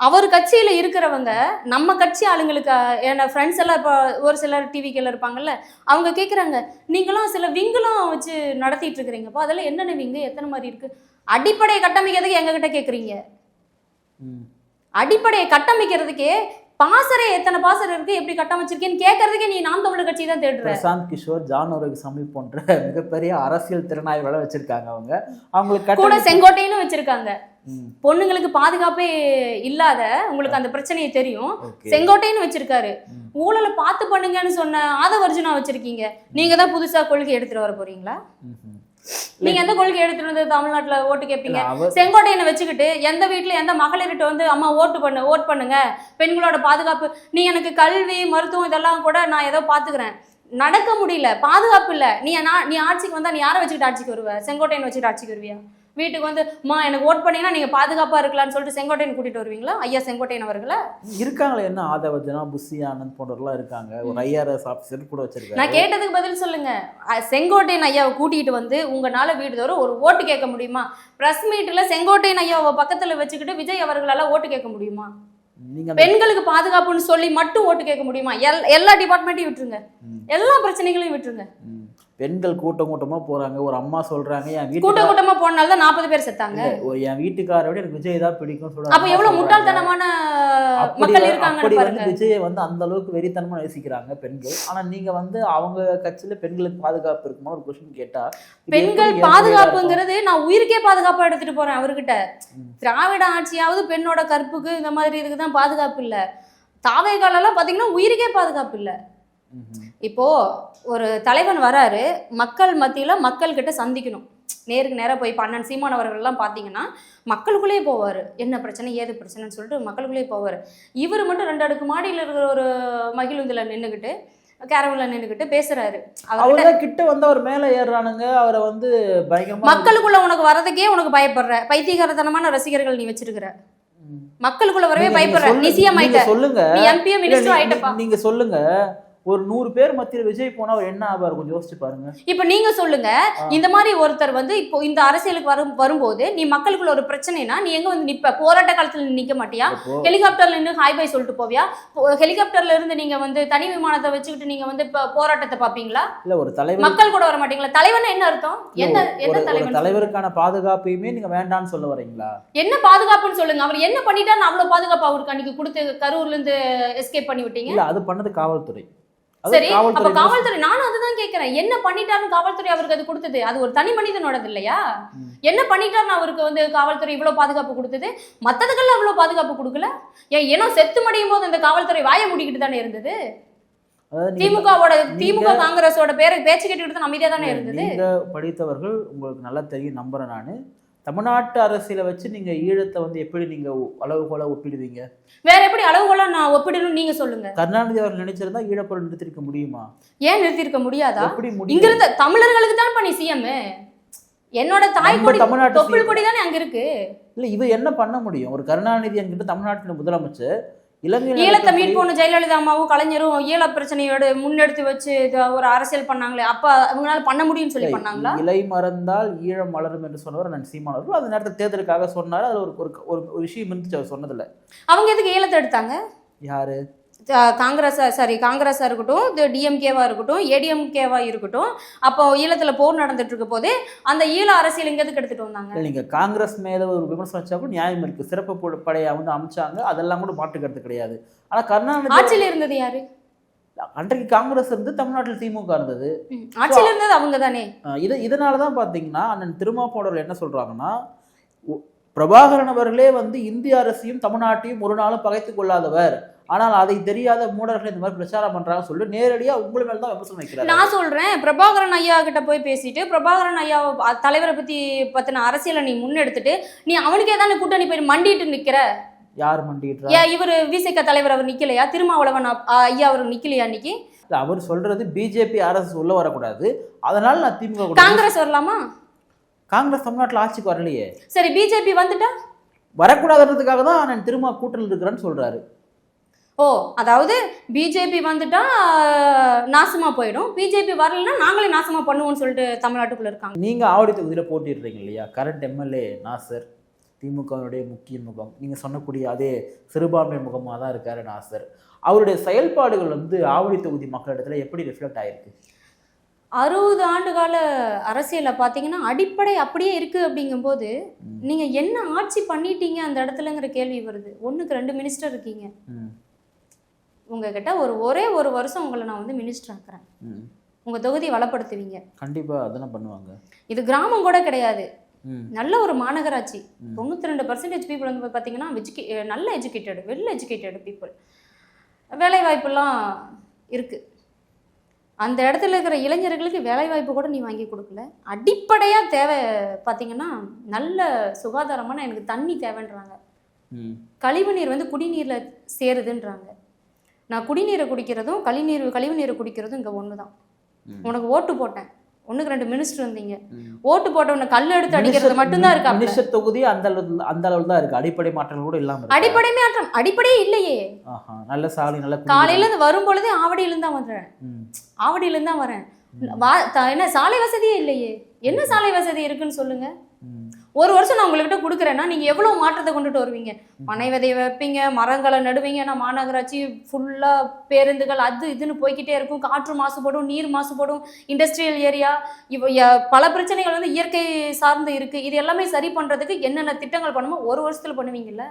அவர் கட்சியில இருக்கிறவங்க நம்ம கட்சி ஆளுங்களுக்கு என்ன ஃப்ரெண்ட்ஸ் எல்லாம் இப்போ ஒரு சிலர் டிவிக்கில் இருப்பாங்கல்ல அவங்க கேட்குறாங்க நீங்களாம் சில விங்கெல்லாம் வச்சு நடத்திட்டு இருக்கிறீங்கப்பா அதெல்லாம் என்னென்ன விங்கு? எத்தனை மாதிரி இருக்கு? அடிப்படையை கட்டமைக்கிறதுக்கு எங்ககிட்ட கேட்குறீங்க. அடிப்படையை கட்டமைக்கிறதுக்கே பாசறை எத்தனை பாசறை இருக்கு? எப்படி கட்டமைச்சிருக்கேன்னு கேட்கறதுக்கே நீ நாம் தமிழர் கட்சி தான் தேடுற. பிரசாந்த் கிஷோர் ஜான் சாமி போன்ற மிகப்பெரிய அரசியல் திறனாய்வுகளை வச்சிருக்காங்க அவங்க. அவங்களுக்கு கூட கட்ட செங்கோட்டைன்னு வச்சிருக்காங்க. பொண்ணுங்களுக்கு பாதுகாப்பே இல்லாத உங்களுக்கு அந்த பிரச்சனையை தெரியும். செங்கோட்டைன்னு வச்சிருக்காரு. ஊழலை பார்த்து பண்ணுங்கன்னு சொன்ன ஆதவர்ஜுனா வச்சிருக்கீங்க. நீங்க தான் புதுசா கொள்கை எடுத்துட்டு வர போறீங்களா. நீங்க எந்த கொள்கை எடுத்துட்டு வந்து தமிழ்நாட்டுல ஓட்டு கேட்பீங்க செங்கோட்டையனை வச்சுக்கிட்டு எந்த வீட்ல எந்த மகளிர்கிட்ட வந்து அம்மா ஓட்டு பண்ணு ஓட் பண்ணுங்க? பெண்களோட பாதுகாப்பு நீ எனக்கு கல்வி மருத்துவம் இதெல்லாம் கூட நான் ஏதோ பாத்துக்கிறேன். நடக்க முடியல பாதுகாப்பு இல்ல. நீ நான் நீ ஆட்சிக்கு வந்தா நீ யாரை வச்சுக்கிட்டு ஆட்சிக்கு வருவ? செங்கோட்டையன் வச்சுக்கிட்டு ஆட்சிக்கு வருவியா? வீட்டுக்கு வந்து அம்மா எனக்கு ஓட் பண்ணீங்கன்னா நீங்க பாதுகாப்பா இருக்கலாம்னு சொல்லிட்டு செங்கோட்டையன் கூட்டிட்டு வருவீங்களா? ஐயா செங்கோட்டையன் அவர்களை. இருக்காங்களே என்ன ஆதவஜனா புஷி ஆனந்த் போன்றவர்கள்லாம் இருக்காங்க. ஒரு ஐஆர்எஸ் ஆஃபீஸர் கூட வச்சிருக்காரு. நான் கேட்டதுக்கு பதில் சொல்லுங்க. செங்கோட்டையன் ஐயாவை கூட்டிகிட்டு வந்து உங்களால வீடுதோறும் ஒரு ஓட்டு கேட்க முடியுமா? பிரஸ் மீட்ல செங்கோட்டையன் ஐயாவை பக்கத்துல வச்சுக்கிட்டு விஜய் அவர்களால ஓட்டு கேட்க முடியுமா? பெண்களுக்கு பாதுகாப்புன்னு சொல்லி மட்டும் ஓட்டு கேட்க முடியுமா? எல் எல்லா டிபார்ட்மெண்ட்டையும் விட்டுருங்க. ம், எல்லா பிரச்சனைகளையும் விட்டுருங்க. ம். பெண்கள் கூட்டம் கூட்டமா போறாங்க. ஒரு அம்மா சொல்றாங்க என் கூட்ட வீட்டுக்கு கூட்டமா போனால தான் நாற்பது பேர் செத்தாங்க. என் வீட்டுக்காரை விட எனக்கு விஜய் தான் பிடிக்கும் சொல்றாங்க. அப்ப எவ்வளவு முட்டாள்தனமான மக்கள் இருக்காங்கன்னு அப்படி வந்து விஜயை வந்து அந்த அளவுக்கு வெறித்தனமா நேசிக்கிறாங்க பெண்கள். ஆனா நீங்க வந்து அவங்க கட்சியில பெண்களுக்கு பாதுகாப்பு இருக்குமா ஒரு கொஸ்டின் கேட்டா இது பெண்கள்? பாதுகாப்புங்கிறது நான் உயிருக்கே பாதுகாப்பா எடுத்துட்டு போறேன் அவர்கிட்ட. திராவிட ஆட்சியாவது பெண்ணோட கற்புக்கு இந்த மாதிரி இதுக்கு தான் பாதுகாப்பு இல்ல. தாவை காலெல்லாம் பாத்தீங்கன்னா உயிருக்கே பாதுகாப்பு இல்ல. இப்போ ஒரு தலைவன் வராரு மக்கள் மத்தியில மக்கள் கிட்ட சந்திக்கணும். நேருக்கு நேரா போய் இப்போ அண்ணன் சீமான் அவர்கள்லாம் பார்த்தீங்கன்னா மக்களுக்குள்ளேயே போவார். என்ன பிரச்சனை ஏது பிரச்சனைன்னு சொல்லிட்டு மக்களுக்குள்ளேயே போவார். இவர் மட்டும் ரெண்டு அடுக்கு மாடியில் இருக்கிற ஒரு மகிழுந்தில் நின்றுக்கிட்டு கேரவனில் நின்றுக்கிட்டு பேசுறாரு. அவர்கிட்ட கிட்ட வந்து அவர் மேல ஏறுறானுங்க. அவரை வந்து பயங்கரமா மக்களுக்குள்ள உனக்கு வரதுக்கே உனக்கு பயப்படுற பைத்தியகாரத்தனமான ரசிகர்கள் நீ வச்சிருக்கிற. மக்களுக்குள்ள வரவே பயப்படுற. சொல்லு- நீ சிஎம் நீங்க ஆயிட்ட. சொல்லுங்க எம்பியும் இல்ல, மினிஸ்டர் நீ- ஆயிட்டப்பா. நீங்க சொல்லுங்க. ஒரு நூறு பேர் மத்தியில விஜய் போனா அவர் என்ன ஆவார்? கொஞ்சம் யோசிச்சு பாருங்க. இப்ப நீங்க சொல்லுங்க. இந்த மாதிரி ஒருத்தர் வந்து இப்போ இந்த அரசியலுக்கு வரும் வரும்போது நீ மக்களுக்குள்ள ஒரு பிரச்சனைனா நீ எங்க வந்து நிப்ப? போராட்ட காலத்துல நிக்க மாட்டியா? ஹெலிகாப்டர்ல நின்று ஹாய் பை சொல்லிட்டு போவியா? ஹெலிகாப்டர்ல இருந்து நீங்க வந்து தனி விமானத்தை வச்சுக்கிட்டு நீங்க வந்து போராட்டத்தை பாப்பீங்களா? இல்ல ஒரு தலைவர் மக்கள் கூட வர மாட்டீங்களா? தலைவன் என்ன அர்த்தம்? என்ன ஒரு தலைவன் தலைவருக்கான பாதுகாப்பையுமே நீங்க வேண்டாம்னு சொல்ல வரீங்களா? என்ன பாதுகாப்புன்னு சொல்லுங்க. அவர் என்ன பண்ணிட்டான்னு அவ்வளவு பாதுகாப்பு அவருக்கு அன்னைக்கு கொடுத்து கரூர்ல இருந்து எஸ்கேப் பண்ணி விட்டீங்க? இல்ல அது பண்ணது காவல்துறை. சரி அப்ப காவல்துறை நானும் அதுதான் கேக்குறேன். என்ன பண்ணிட்டாருன்னு காவல்துறை அவருக்கு அது கொடுத்தது. அது ஒரு தனி மனிதனோடது இல்லையா. என்ன பண்ணிட்டாருன்னு அவருக்கு வந்து காவல்துறை இவ்வளவு பாதுகாப்பு கொடுத்தது? மத்ததுக்கெல்லாம் அவ்வளவு பாதுகாப்பு கொடுக்கல? ஏன் ஏன்னா செத்து மடியும் போது இந்த காவல்துறை வாய மூடிக்கிட்டு தானே இருந்தது? திமுகவோட திமுக காங்கிரஸோட பேரை பேச்சு கேட்டுக்கிட்டு அமைதியா தானே இருந்தது? படித்தவர்கள் உங்களுக்கு நல்லா தெரியும் நம்புறேன் நானு. தமிழ்நாட்டு அரசியலை வச்சு நீங்க ஈழத்தை வந்து எப்படி நீங்க அளவுகோல ஒப்பிடுவீங்க? வேற எப்படி அளவுகோலா நான் ஒப்பிடணும் நீங்க சொல்லுங்க. கருணாநிதி அவர்கள் நினைச்சிருந்தா ஈழப்பொருள் நிறுத்திருக்க முடியுமா? ஏன் நிறுத்தியிருக்க முடியாதா? எப்படி இங்க இருந்த தமிழர்களுக்கு தான் பண்ணி சிஎம். என்னோட தாய் கொடி தமிழ்நாட்டு. கொடி தானே அங்க இருக்கு. இல்ல இவர் என்ன பண்ண முடியும்? ஒரு கருணாநிதி என்கிட்ட தமிழ்நாட்டின் முதலமைச்சர் ஈழத்தை மீட்போன்னு ஜெயலலிதா அம்மாவும் கலைஞரும் ஈழ பிரச்சனையோட முன்னெடுத்து வச்சு ஒரு அரசியல் பண்ணாங்களே அப்ப அவங்களால பண்ண முடியும்னு சொல்லி பண்ணாங்களா? இலை மறந்தால் ஈழம் மலரும் என்று சொன்னவர் நான் சீமானவர் அந்த நேரத்தில் தேர்தலுக்காக சொன்னார். அது ஒரு ஒரு- விஷயம் இருந்துச்சு அவர் சொன்னதுல அவங்க எதுக்கு ஈழத்தை எடுத்தாங்க? யாரு? அஹ் காங்கிரஸா சாரி காங்கிரஸா இருக்கட்டும் இது டிஎம்கேவா இருக்கட்டும் ஏடிஎம்கேவா இருக்கட்டும் அப்போ ஈழத்துல போர் நடந்துட்டு இருக்க போது அந்த ஈழ அரசியல் இங்க எதுக்கு எடுத்துட்டு வந்தாங்க? இல்ல நீங்க காங்கிரஸ் மேல ஒரு விமர்சனம் வச்சா கூட நியாயம் இருக்கு. சிறப்பு பு- படையை வந்து அமைச்சாங்க அதெல்லாம் கூட மாற்றுக்கிறது கிடையாது. ஆனா கருணாநிதி ஆட்சியில இருந்தது யாரு? அன்றைக்கு காங்கிரஸ் இருந்து தமிழ்நாட்டில் திமுக இருந்தது. ஆட்சியில இருந்தது அவங்க தானே இது இதனால தான் பார்த்தீங்கன்னா அண்ணன் திருமாப்போடர்கள் என்ன சொல்றாங்கன்னா ஒ- பிரபாகரன் அவர்களே வந்து இந்திய அரசையும் தமிழ்நாட்டையும் ஒரு நாளும் பகைத்து கொள்ளாதவர். ஆனால் அதை தெரியாத மூடர்கள் இந்த மாதிரி பிரச்சாரம் பண்றாங்க சொல்லிட்டு நேரடியா உங்களை மேல தான் விமர்சனம் வைக்கிறாங்க நான் சொல்றேன் பிரபாகரன் ஐயா கிட்ட போய் பேசிட்டு பிரபாகரன் ஐயா தலைவரை பத்தி பத்தின அரசியலை நீ முன்னெடுத்துட்டு நீ அவனுக்கே தானே கூட்டணி போய் மண்டிட்டு நிக்கிற? யார் மண்டிடுறா? ஏன் இவர் விசிக தலைவர் அவர் நிக்கலையா? திருமாவளவன் ஐயா அவர் நிக்கலையா இன்னைக்கு? அவர் சொல்றது பிஜேபி அரசு உள்ள வரக்கூடாது. அதனால நான் திமுக காங்கிரஸ் வரலாமா? காங்கிரஸ் தமிழ்நாட்டுல ஆட்சிக்கு வரலையே. சரி பிஜேபி வந்துட்டா? வரக்கூடாதுன்றதுக்காக தான் நான் திரும்ப கூட்டணியில் இருக்கிறேன்னு சொல்றாரு. ஓ அதாவது பிஜேபி வந்துட்டா ஆஹ், நாசமா போயிடும். பிஜேபி வரலன்னா நாங்களே நாசமா பண்ணுவோம்னு சொல்லிட்டு தமிழ்நாட்டுக்குள்ள இருக்காங்க. நீங்க ஆவடி தொகுதியில போட்டிடுறீங்க இல்லையா? கரண்ட் எம்எல்ஏ நாசர் திமுகவினுடைய முக்கிய முகம். நீங்க சொன்னக்கூடிய அதே சிறுபான்மை முகமாக தான் இருக்காரு நாசர். அவருடைய செயல்பாடுகள் வந்து ஆவடி தொகுதி மக்களிடத்துல எப்படி ரிஃப்ளெக்ட் ஆயிருக்கு? அறுபது ஆண்டு கால அரசியல்ல பாத்தீங்கன்னா அடிப்படை அப்படியே இருக்கு அப்படிங்கும்போது ம். நீங்க என்ன ஆட்சி பண்ணிட்டீங்க அந்த இடத்துலங்கிற கேள்வி வருது. ஒண்ணுக்கு ரெண்டு மினிஸ்டர் இருக்கீங்க. உங்ககிட்ட ஒரு ஒரே ஒரு வருஷம் உங்களை நான் வந்து மினிஸ்டர் ஆக்குறேன். ம். உங்க தொகுதியை வளப்படுத்துவீங்க. கண்டிப்பா அதெல்லாம் பண்ணுவாங்க? இது கிராமம் கூட கிடையாது. நல்ல ஒரு மாநகராட்சி. தொண்ணூற்றி ரெண்டு பர்சன்டேஜ் பீப்புள் வந்து பார்த்தீங்கன்னா எஜுகே நல்ல எஜுகேட்டட் வெல் எஜுகேட்டட் பீப்புள் வேலை வாய்ப்பெல்லாம் இருக்குது அந்த இடத்துல இருக்கிற இளைஞர்களுக்கு வேலை வாய்ப்பு கூட நீ வாங்கி கொடுக்கல. அடிப்படையாக தேவை பார்த்தீங்கன்னா நல்ல சுகாதாரமான எனக்கு தண்ணி தேவைன்றாங்க. கழிவு நீர் வந்து குடிநீரில் சேருதுன்றாங்க. நான் குடிநீரை குடிக்கிறதும் கழிநீர் கழிவு நீரை குடிக்கிறதும் இங்கே ஒன்று தான். உனக்கு ஓட்டு போட்டேன். ஒன்றுக்கு ரெண்டு மினிஸ்டர் இருந்தீங்க. ஓட்டு போட்டவனை கல் எடுத்து அடிக்கிறது மட்டும்தான் இருக்கா மினிஸ்டர் தொகுதி அந்த அளவு அந்த அளவில் தான் இருக்கு. அடிப்படை மாற்றங்கள் கூட இல்லாம இருக்கு. அடிப்படை மாற்றம். அடிப்படையே இல்லையே. ஆஹா நல்ல சாலை நல்ல. காலையில இருந்து வரும் பொழுதே ஆவடியிலிருந்து தான் வரேன் ம், ஆவடியிலிருந்து தான் வரேன் என்ன சாலை வசதியே இல்லையே. என்ன சாலை வசதி இருக்குன்னு சொல்லுங்க. ஒரு வருஷம் நான் உங்ககிட்ட கொடுக்குறேன்னா நீங்க எவ்வளவு மாற்றத்தை கொண்டுட்டு வருவீங்க? பனை விதைய வைப்பீங்க மரங்களை நடுவீங்க நான் மாநகராட்சி ஃபுல்லா பேருந்துகள் அது இதுன்னு போய்க்கிட்டே இருக்கும். காற்று மாசுபடும் நீர் மாசுபடும் இண்டஸ்ட்ரியல் ஏரியா இவ பல பிரச்சனைகள் வந்து இயற்கை சார்ந்து இருக்கு. இது எல்லாமே சரி பண்றதுக்கு என்னென்ன திட்டங்கள் பண்ணுமோ ஒரு வருஷத்துல பண்ணுவீங்கல்ல.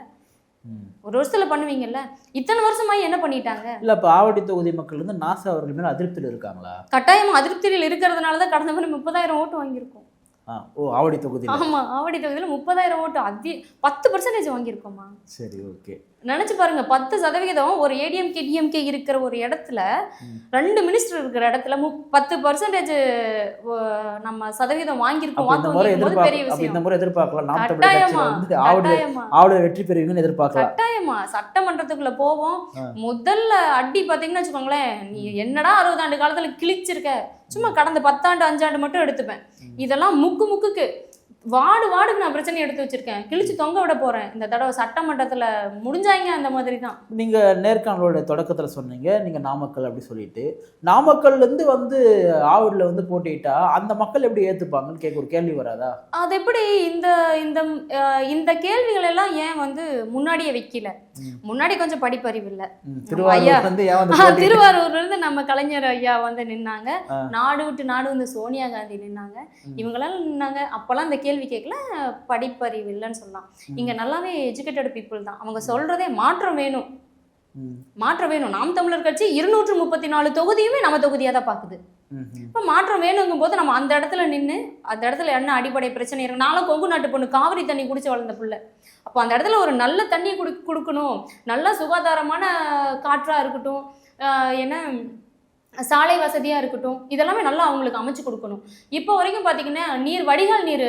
ஒரு வருஷத்துல பண்ணுவீங்கல்ல? இத்தனை வருஷமா என்ன பண்ணிட்டாங்க? இல்ல இப்ப ஆவடி தொகுதி மக்கள் வந்து நாசா அவர்கள் மேல அதிருப்தியில் இருக்காங்களா? கட்டாயமா அதிருப்தியில் இருக்கிறதுனால தான் கடந்த முறை முப்பதாயிரம் ஓட்டு வாங்கியிருக்கோம். ஓ ஆவடி தொகுதியில். ஆமா ஆவடி தொகுதியில முப்பதாயிரம் ஓட்டு அதி பத்து பர்சன்டேஜ் வாங்கியிருக்கோமா சரி ஓகே. நினைச்சு பாருங்க பத்து சதவிகிதம் ஒரு ஏடிஎம்கே டிஎம்கே இருக்கிற ஒரு இடத்துல. ரெண்டு மினிஸ்டர் இருக்கிற இடத்துல மு- பத்து பர்சன்டேஜ் நம்ம சதவீதம் வாங்கியிருக்கோம். அப்ப இந்த முறை வாக்கு பெரிய அப்ப இந்த விஷயம் முறை எதிர்பார்க்கலாம். கட்டாயமா ஆவடி வெற்றி பெறுவீங்கன்னு எதிர்பார்க்கலாம். கட்டாயமா சட்டமன்றத்துக்குள்ள போவோம். முதல்ல அடி பாத்தீங்கன்னா வச்சுக்கோங்களேன் நீ என்னடா அறுபது ஆண்டு காலத்துல கிழிச்சிருக்க? சும்மா கடந்த பத்தாண்டு அஞ்சாண்டு மட்டும் எடுத்துப்பேன். இதெல்லாம் முக்கு முக்குக்கு. வார்டு வார்டுக்கு நான் பிரச்சனை எடுத்து வச்சிருக்கேன். கிழிச்சு தொங்க விட போறேன். இந்த தடவை சட்டமன்றத்துல முடிஞ்சாங்க அந்த மாதிரி தான் நீங்க நேர்காணலோட தொடக்கத்துல சொன்னீங்க. நீங்க நாமக்கல் அப்படி சொல்லிட்டு. நாமக்கல்ல இருந்து வந்து ஆவடியில் வந்து போட்டிட்டா அந்த மக்கள் எப்படி ஏத்துப்பாங்கன்னு கேட்க ஒரு கேள்வி வராதா? அது எப்படி இந்த இந்த இந்த கேள்விகள் எல்லாம் ஏன் வந்து முன்னாடியே வைக்கல. முன்னாடி கொஞ்சம் படிப்பறிவு இல்ல. திருவாரூர்ல இருந்து நம்ம கலைஞர் ஐயா வந்து நின்னாங்க. நாடு விட்டு நாடு வந்து சோனியா காந்தி நின்னாங்க. ம். இவங்கெல்லாம் நின்னாங்க. அப்பெல்லாம் இந்த கேள்வி கேட்கல படிப்பறிவு இல்லைன்னு சொல்லலாம். இங்க நல்லாவே எஜுகேட்டட் பீப்புள் தான். அவங்க சொல்றதே மாற்றம் வேணும். மாற்றம் வேணும். நாம் தமிழர் கட்சி இருநூற்று முப்பத்தி நாலு தொகுதியுமே நம்ம தொகுதியா தான் ம். இப்போ மாற்றம் வேணுங்கும் போது நம்ம அந்த இடத்துல நின்று அந்த இடத்துல என்ன அடிப்படை பிரச்சனை இருக்கு? நானும் கொங்கு நாட்டு பொண்ணு காவிரி தண்ணி குடிச்சு வளர்ந்த பிள்ளை. அப்போ அந்த இடத்துல ஒரு நல்ல தண்ணி குடு கொடுக்கணும். நல்ல சுகாதாரமான காற்றா இருக்கட்டும் என்ன சாலை வசதியா இருக்கட்டும் இதெல்லாமே நல்லா அவங்களுக்கு அமைச்சு கொடுக்கணும். இப்போ வரைக்கும் பார்த்தீங்கன்னா நீர் வடிகால் நீர்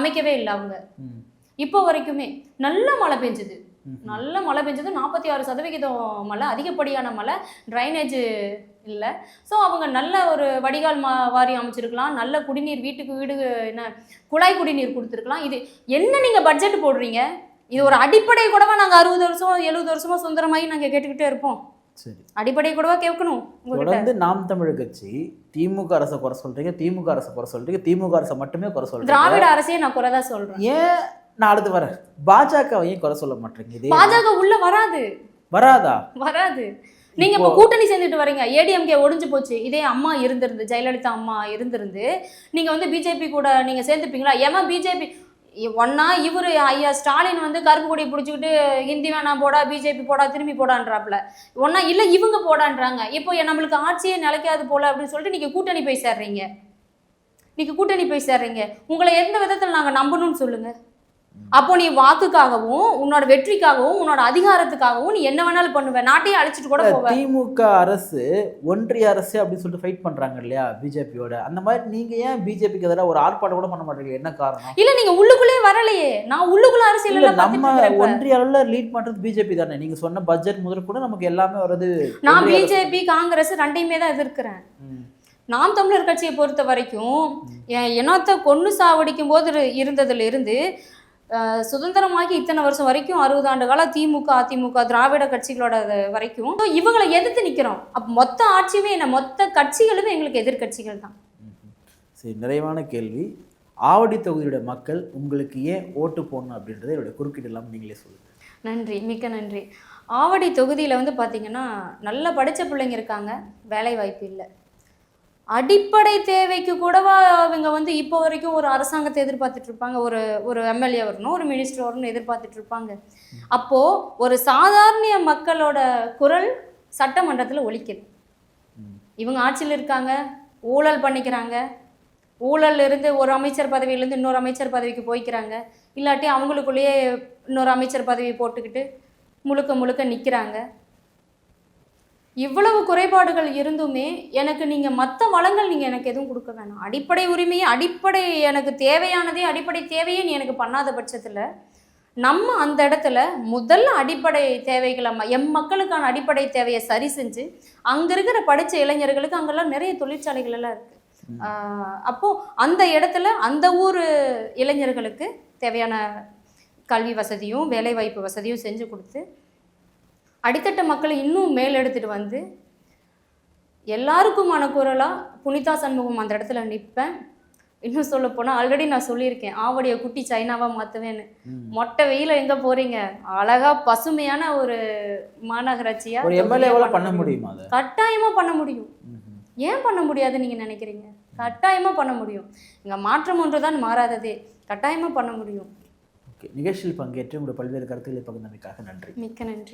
அமைக்கவே இல்லை அவங்க. இப்போ வரைக்குமே நல்ல மழை பெஞ்சுது. நல்ல மழை பெஞ்சது. நாற்பத்தி ஆறு சதவிகிதம் மழை அதிகப்படியான மழை ட்ரைனேஜ் இல்லை. ஸோ அவங்க நல்ல ஒரு வடிகால் மா வாரி அமைச்சிருக்கலாம். நல்ல குடிநீர் வீட்டுக்கு வீடு என்ன குழாய் குடிநீர் கொடுத்துருக்கலாம். இது என்ன நீங்கள் பட்ஜெட் போடுறீங்க? இது ஒரு அடிப்படை கூடவா நாங்கள் அறுபது வருஷம் எழுபது வருஷமா சுந்தரமாகி நாங்கள் கேட்டுக்கிட்டே இருப்போம். சரி. அடிப்படை கூடவா கேட்கணும் தொடர்ந்து நாம் தமிழர் கட்சி திமுக அரசை குறை சொல்றீங்க திமுக அரசை குறை சொல்றீங்க திமுக அரசை மட்டுமே குறை சொல்றீங்க. திராவிட அரசையே நான் குறை தான் சொல்கிறேன் ஏன்? நான் அடுத்து வரேன். பாஜகவை ஏன் குறை சொல்ல மாட்டேங்க. இதே பாஜக உள்ள வராது. வராதா? வராது. நீங்க இப்போ கூட்டணி சேர்ந்துட்டு வரீங்க. ஏடிஎம்கே ஒடிஞ்சு போச்சு. இதே அம்மா இருந்திருந்து ஜெயலலிதா அம்மா இருந்திருந்து நீங்க வந்து பிஜேபி கூட நீங்க சேர்ந்துப்பீங்களா? ஏமா பிஜேபி ஒன்னா இவரு ஐயா ஸ்டாலின் வந்து கருப்பு கொடி பிடிச்சிக்கிட்டு ஹிந்தி வேணாம் போடா பிஜேபி போடா திரும்பி போடான்றாப்புல. ஒன்னா இல்ல இவங்க போடான்றாங்க. இப்போ நம்மளுக்கு ஆட்சியே நிலைக்காது போல அப்படின்னு சொல்லிட்டு நீங்க கூட்டணி போய் சேர்றீங்க நீங்க கூட்டணி போய் சேர்றீங்க உங்களை எந்த விதத்துல நாங்க நம்பணும்னு சொல்லுங்க? அப்போ நீ வாக்குக்காகவும் உன்னோட வெற்றிக்காகவும் உன்னோட அதிகாரத்துக்காகவும் நீ என்ன வேணாலும் பண்ணுவ. நாட்டையே அழிச்சிட்டு கூட போவ. திமுக அரசு ஒன்றிய அரசு அப்படின்னு சொல்லிட்டு ஃபைட் பண்றாங்க இல்லையா பிஜேபியோட? அந்த மாதிரி நீங்க ஏன் பிஜேபிக்கு எதிராக ஒரு ஆர்ப்பாட்டம் கூட பண்ண மாட்டீங்க? என்ன காரணம்? இல்ல நீங்க உள்ளுக்குள்ளே வரலையே. நான் உள்ளுக்குள்ள அரசியல் நம்ம. ஒன்றிய அளவுல லீட் பண்றது பிஜேபி தானே. நீங்க சொன்ன பட்ஜெட் முதல் கூட நமக்கு எல்லாமே வருது நான் பிஜேபி காங்கிரஸ் ரெண்டையுமே தான் எதிர்க்கிறேன். நாம் தமிழர் கட்சியை பொறுத்த வரைக்கும் என் இனத்தை கொன்னு சாவடிக்கும் போது இரு- இருந்ததுல இருந்து சுதந்திரமாகி இத்தனை வருஷம் வரைக்கும் அறுபது ஆண்டு காலம் திமுக அதிமுக திராவிட கட்சிகளோட வரைக்கும். இவங்களை எதிர்த்து நிக்கிறோம். அப்ப மொத்த ஆட்சியுமே என்ன? மொத்த கட்சிகளுமே எங்களுக்கு எதிர்க்கட்சிகள் தான். சரி நிறைவான கேள்வி. ஆவடி தொகுதியோட மக்கள் உங்களுக்கு ஏன் ஓட்டு போடணும் அப்படின்றத என்னோட குறுக்கீடு இல்லாமல் நீங்களே சொல்லுங்க. நன்றி மிக்க நன்றி. ஆவடி தொகுதியில் வந்து பார்த்தீங்கன்னா நல்ல படித்த பிள்ளைங்க இருக்காங்க. வேலை வாய்ப்பு இல்லை. அடிப்படை தேவைக்கு கூடவா அவங்க வந்து இப்போ வரைக்கும் ஒரு அரசாங்கத்தை எதிர்பார்த்துட்டு இருப்பாங்க. ஒரு ஒரு எம்எல்ஏ வரணும் ஒரு மினிஸ்டர் வரணும்னு எதிர்பார்த்துட்டு இருப்பாங்க. அப்போ ஒரு சாதாரண மக்களோட குரல் சட்டமன்றத்தில் ஒழிக்குது இவங்க ஆட்சியில் இருக்காங்க ஊழல் பண்ணிக்கிறாங்க ஊழல்ல இருந்து ஒரு அமைச்சர் பதவியிலேருந்து இன்னொரு அமைச்சர் பதவிக்கு போய்க்கிறாங்க. இல்லாட்டி அவங்களுக்குள்ளேயே இன்னொரு அமைச்சர் பதவி போட்டுக்கிட்டு முழுக்க முழுக்க நிற்கிறாங்க இவ்வளவு குறைபாடுகள் இருந்துமே எனக்கு நீங்கள் மற்ற வளங்கள் நீங்கள் எனக்கு எதுவும் கொடுக்க வேணாம் அடிப்படை உரிமையை அடிப்படை எனக்கு தேவையானதே அடிப்படை தேவையே நீ எனக்கு பண்ணாத பட்சத்தில் நம்ம அந்த இடத்துல முதல்ல அடிப்படை தேவைகளை எம் மக்களுக்கான அடிப்படை தேவையை சரி செஞ்சு அங்கே இருக்கிற படித்த இளைஞர்களுக்கு அங்கெல்லாம் நிறைய தொழிற்சாலைகள் எல்லாம் இருக்குது ம். அப்போ அந்த இடத்துல அந்த ஊர் இளைஞர்களுக்கு தேவையான கல்வி வசதியும் வேலைவாய்ப்பு வசதியும் செஞ்சு கொடுத்து அடித்தட்ட மக்களை இன்னும் மேலெடுத்துட்டு வந்து எல்லாருக்குமான குரலாக புனிதா சண்முகம் அந்த இடத்துல நிற்பேன் இன்னும் சொல்ல போனால் ஆல்ரெடி நான் சொல்லியிருக்கேன். ஆவடியை குட்டி சைனாவா மாற்றுவேன்னு. மொட்டை வெயில எங்கே போகிறீங்க அழகா பசுமையான ஒரு மாநகராட்சியா ஒரு எம்எல்ஏவால் பண்ண முடியுமா. கட்டாயமா பண்ண முடியும். ஏன் பண்ண முடியாதுன்னு நீங்க நினைக்கிறீங்க? கட்டாயமா பண்ண முடியும். இங்க மாற்றம் ஒன்றுதான் மாறாததே. கட்டாயமா பண்ண முடியும். ஓகே. நிகழ்ச்சியில் பங்கேற்று உங்களுடைய பல்வேறு கருத்துக்களை பகிர்ந்தமைக்காக நன்றி. மிக்க நன்றி.